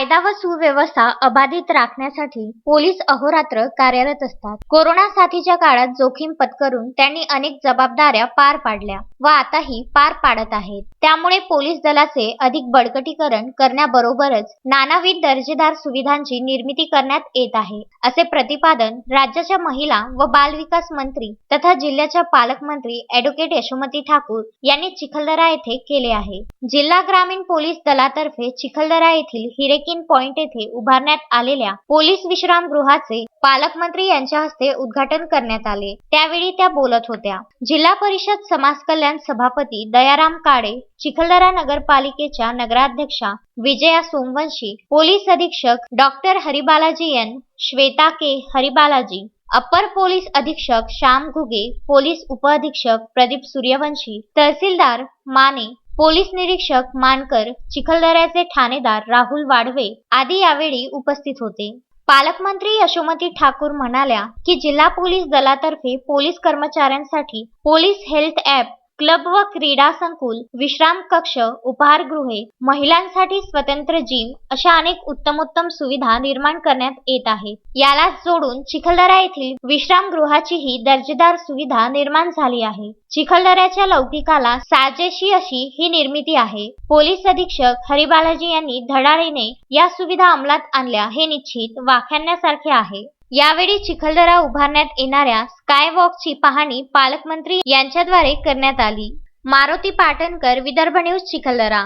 कायदा व सुव्यवस्था अबाधित राखण्यासाठी पोलीस अहोरात्र कार्यरत असतात. कोरोना साथीच्या काळात जोखीम पत्करून त्यांनी अनेक जबाबदाऱ्या पार पाडल्या व आताही पार पाडत आहेत. त्यामुळे पोलीस दलाचे अधिक बळकटीकरण करण्याबरोबरच नानाविध दर्जेदार सुविधांची निर्मिती करण्यात येत आहे. असे प्रतिपादन राज्याच्या महिला व बालविकास मंत्री तथा जिल्ह्याच्या पालकमंत्री ऍडव्होकेट यशोमती ठाकूर यांनी चिखलदरा येथे केले आहे. जिल्हा ग्रामीण पोलीस दलातर्फे चिखलदरा येथील इन पॉइंट येथे उभारण्यात आलेल्या पोलीस विश्रामगृहाचे पालकमंत्री यांच्या हस्ते उद्घाटन करण्यात आले. त्यावेळी त्या बोलत होत्या. जिल्हा परिषद समाज कल्याण सभापती दयाराम काळे चिखलदरा नगरपालिकेच्या नगराध्यक्षा विजया सोमवंशी पोलीस अधीक्षक doctor Haribalaji N. Shweta K. Haribalaji अपर पोलीस अधीक्षक श्याम घुगे पोलीस उपअधीक्षक प्रदीप सूर्यवंशी तहसीलदार माने पोलीस निरीक्षक मानकर चिखलदऱ्याचे ठाणेदार राहुल वाढवे आदी यावेळी उपस्थित होते. पालकमंत्री यशोमती ठाकूर म्हणाल्या की जिल्हा पोलीस दलातर्फे पोलीस कर्मचाऱ्यांसाठी पोलीस हेल्थ ॲप क्लब व क्रीडा संकुल विश्राम कक्ष उपहारगृहे महिलांसाठी स्वतंत्र जिम अशा अनेक उत्तमोत्तम सुविधा निर्माण करण्यात येत आहे. यालाच जोडून चिखलदरा येथील विश्रामगृहाचीही दर्जेदार सुविधा निर्माण झाली आहे. चिखलदऱ्याच्या लौकिकाला साजेशी अशी ही निर्मिती आहे. पोलीस अधीक्षक हरिबालाजी यांनी धडाडीने या सुविधा अंमलात आणल्या हे निश्चित वाखाणण्यासारखे आहे. यावेळी चिखलदरा उभारण्यात येणाऱ्या स्कायवॉकची पाहणी पालकमंत्री यांच्याद्वारे करण्यात आली. मारुती पाटणकर विदर्भ न्यूज चिखलदरा.